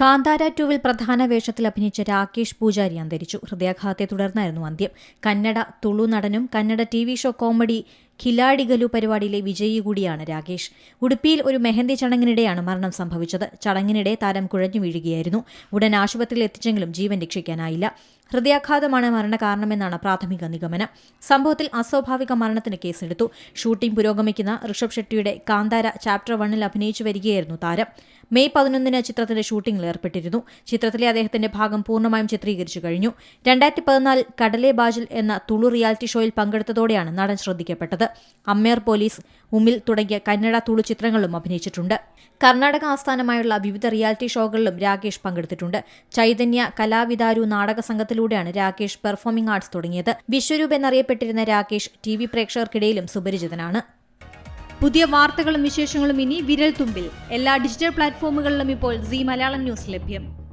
കാന്താര ടൂവിൽ പ്രധാന വേഷത്തിൽ അഭിനയിച്ച രാകേഷ് പൂജാരി അന്തരിച്ചു. ഹൃദയാഘാതത്തെ തുടർന്നായിരുന്നു അന്ത്യം. കന്നഡ തുളു നടനും Kannada T V show comedy Khiladigalu പരിപാടിയിലെ വിജയി കൂടിയാണ് രാകേഷ്. ഉടുപ്പിയിൽ ഒരു മെഹന്തി ചടങ്ങിനിടെയാണ് മരണം സംഭവിച്ചത്. ചടങ്ങിനിടെ താരം കുഴഞ്ഞു വീഴുകയായിരുന്നു. ഉടൻ ആശുപത്രിയിൽ എത്തിച്ചെങ്കിലും ജീവൻ രക്ഷിക്കാനായില്ല. ഹൃദയാഘാതമാണ് മരണകാരണമെന്നാണ് പ്രാഥമിക നിഗമനം. സംഭവത്തിൽ അസ്വാഭാവിക മരണത്തിന് കേസെടുത്തു. ഷൂട്ടിംഗ് പുരോഗമിക്കുന്ന ഋഷഭ് ഷെട്ടിയുടെ കാന്താര ചാപ്റ്റർ വണ്ണിൽ അഭിനയിച്ചു വരികയായിരുന്നു താരം. മെയ് പതിനൊന്നിന് ചിത്രത്തിന്റെ ഷൂട്ടിംഗിൽ ഏർപ്പെട്ടിരുന്നു. ചിത്രത്തിലെ അദ്ദേഹത്തിന്റെ ഭാഗം പൂർണമായും ചിത്രീകരിച്ചു കഴിഞ്ഞു. രണ്ടായിരത്തി പതിനാലിൽ കടലെ ബാജിൽ എന്ന തുളു റിയാലിറ്റി ഷോയിൽ പങ്കെടുത്തതോടെയാണ് നടൻ ശ്രദ്ധിക്കപ്പെട്ടത്. അമ്മേർ പോലീസ് ഉമ്മിൽ തുടങ്ങിയ കന്നഡ തുളു ചിത്രങ്ങളിലും അഭിനയിച്ചിട്ടുണ്ട്. കർണാടക ആസ്ഥാനമായുള്ള വിവിധ റിയാലിറ്റി ഷോകളിലും രാകേഷ് പങ്കെടുത്തിട്ടുണ്ട്. ചൈതന്യ കലാവിതാരു നാടക സംഘത്തിലൂടെയാണ് രാകേഷ് പെർഫോമിംഗ് ആർട്സ് തുടങ്ങിയത്. വിശ്വരൂപ് എന്നറിയപ്പെട്ടിരുന്ന രാകേഷ് ടി വി പ്രേക്ഷകർക്കിടയിലും സുപരിചിതനാണ്. പുതിയ വാർത്തകളും വിശേഷങ്ങളും ഇനി വിരൽ തുമ്പിൽ. എല്ലാ ഡിജിറ്റൽ പ്ലാറ്റ്ഫോമുകളിലും ഇപ്പോൾ സി മലയാളം ന്യൂസ് ലഭ്യം.